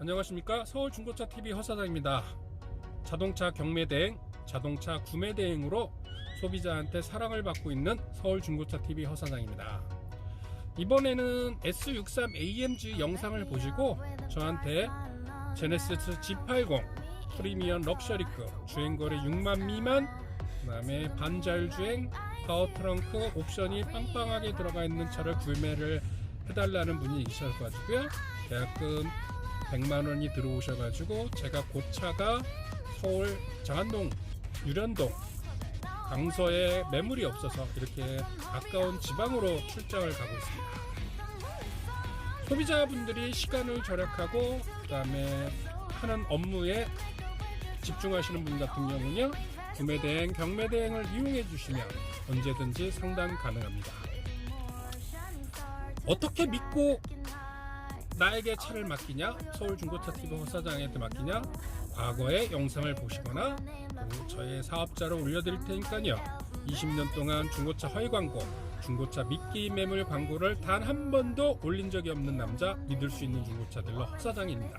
안녕하십니까 서울 중고차 TV 허사장입니다. 자동차 경매 대행, 자동차 구매 대행으로 소비자한테 사랑을 받고 있는 서울 중고차 TV 허사장입니다. 이번에는 S63 AMG 영상을 보시고 저한테 제네시스 G80 프리미엄 럭셔리급 주행거리 6만 미만 그 다음에 반자율주행 파워 트렁크 옵션이 빵빵하게 들어가 있는 차를 구매를 해달라는 분이 있어가지고요 계약금 100만 원이 들어오셔가지고 제가 그 차가 서울 장안동 유련동 강서에 매물이 없어서 이렇게 가까운 지방으로 출장을 가고 있습니다. 소비자분들이 시간을 절약하고 그다음에 하는 업무에 집중하시는 분 같은 경우는요 구매 대행, 경매 대행을 이용해 주시면 언제든지 상담 가능합니다. 어떻게 믿고 나에게 차를 맡기냐? 서울 중고차 TV 호사장한테 맡기냐? 과거의 영상을 보시거나 또 저의 사업자로 올려드릴 테니까요. 20년 동안 중고차 허위 광고, 중고차 미끼 매물 광고를 단 한 번도 올린 적이 없는 남자 믿을 수 있는 중고차들로 허사장입니다.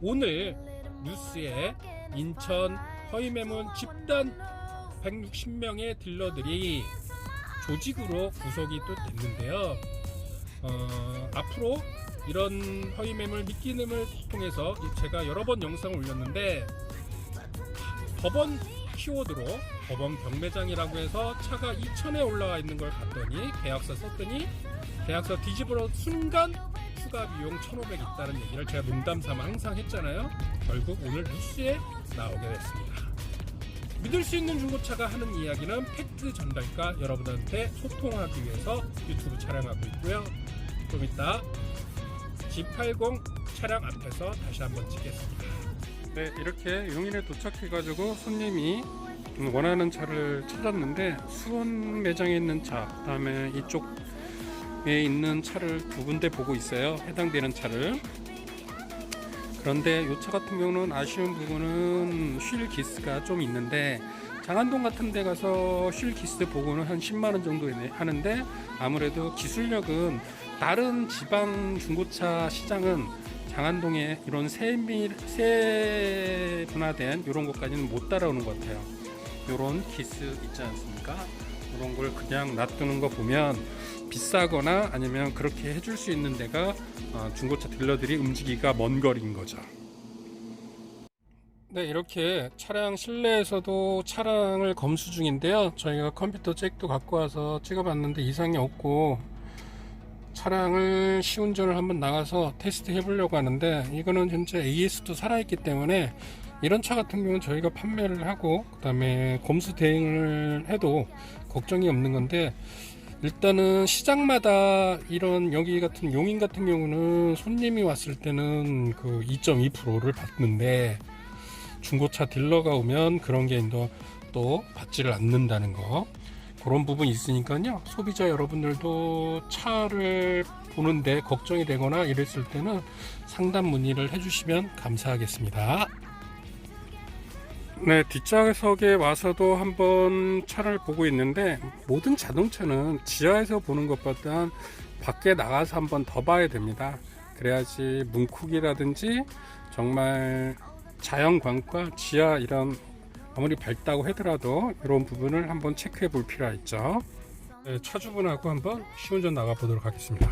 오늘 뉴스에 인천 허위 매물 집단 160명의 딜러들이 조직으로 구속이 또 됐는데요. 어, 앞으로 이런 허위 매물 미끼 매물 통해서 제가 여러 번 영상을 올렸는데 법원 키워드로 법원 경매장이라고 해서 차가 2천에 올라와 있는 걸 봤더니 계약서 썼더니 계약서 뒤집어 순간 추가 비용 1,500 있다는 얘기를 제가 농담 삼아 항상 했잖아요. 결국 오늘 뉴스에 나오게 됐습니다. 믿을 수 있는 중고차가 하는 이야기는 팩트 전달과 여러분한테 소통하기 위해서 유튜브 촬영하고 있고요. 좀 이따 G80 차량 앞에서 다시 한번 찍겠습니다. 네, 이렇게 용인에 도착해가지고 손님이 원하는 차를 찾았는데 수원 매장에 있는 차, 그다음에 이쪽에 있는 차를 두 군데 보고 있어요. 해당되는 차를. 그런데 이 차 같은 경우는 아쉬운 부분은 휠 기스가 좀 있는데 장안동 같은 데 가서 휠 기스 보고는 한 10만 원 정도 하는데 아무래도 기술력은 다른 지방 중고차 시장은 장안동에 이런 세밀 세 분화된 이런 것까지는 못 따라오는 것 같아요. 이런 기스 있지 않습니까? 이런 걸 그냥 놔두는 거 보면 비싸거나 아니면 그렇게 해줄 수 있는 데가 어, 중고차 딜러들이 움직이기가 먼 거리인 거죠. 네, 이렇게 차량 실내에서도 차량을 검수 중인데요. 저희가 컴퓨터 잭도 갖고 와서 찍어봤는데 이상이 없고 차량을 시운전을 한번 나가서 테스트 해보려고 하는데 이거는 현재 AS도 살아있기 때문에 이런 차 같은 경우는 저희가 판매를 하고 그 다음에 검수 대행을 해도 걱정이 없는 건데 일단은 시장마다 이런 여기 같은 용인 같은 경우는 손님이 왔을 때는 그 2.2%를 받는데 중고차 딜러가 오면 그런 게 또 받지를 않는다는 거 그런 부분이 있으니까요 소비자 여러분들도 차를 보는데 걱정이 되거나 이랬을 때는 상담 문의를 해주시면 감사하겠습니다. 네, 뒷좌석에 와서도 한번 차를 보고 있는데 모든 자동차는 지하에서 보는 것보다 밖에 나가서 한번 더 봐야 됩니다. 그래야지 문콕이라든지 정말 자연광과 지하 이런 아무리 밝다고 하더라도 이런 부분을 한번 체크해 볼 필요가 있죠. 네, 차주분하고 한번 시운전 나가 보도록 하겠습니다.